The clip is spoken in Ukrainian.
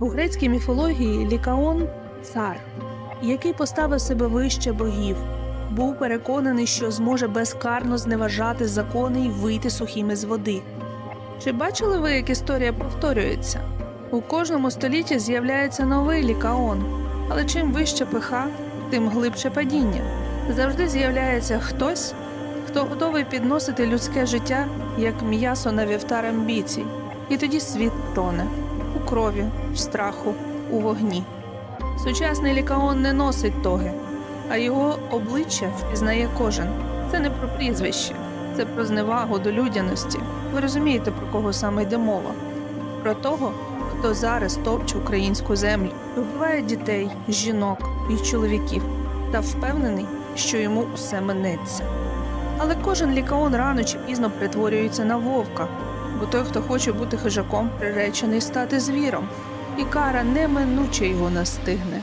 У грецькій міфології Лікаон цар, який поставив себе вище богів, був переконаний, що зможе безкарно зневажати закони і вийти сухим із води. Чи бачили ви, як історія повторюється? У кожному столітті з'являється новий лікаон, але чим вище пиха, тим глибше падіння. Завжди з'являється хтось, хто готовий підносити людське життя як м'ясо на вівтар амбіцій, і тоді світ тоне крові, в страху, у вогні. Сучасний лікаон не носить тоги, а його обличчя впізнає кожен. Це не про прізвище, це про зневагу до людяності. Ви розумієте, про кого саме йде мова? Про того, хто зараз топче українську землю, вбиває дітей, жінок і чоловіків, та впевнений, що йому усе минеться. Але кожен лікаон рано чи пізно перетворюється на вовка, бо той, хто хоче бути хижаком, приречений стати звіром, і кара неминуче його настигне.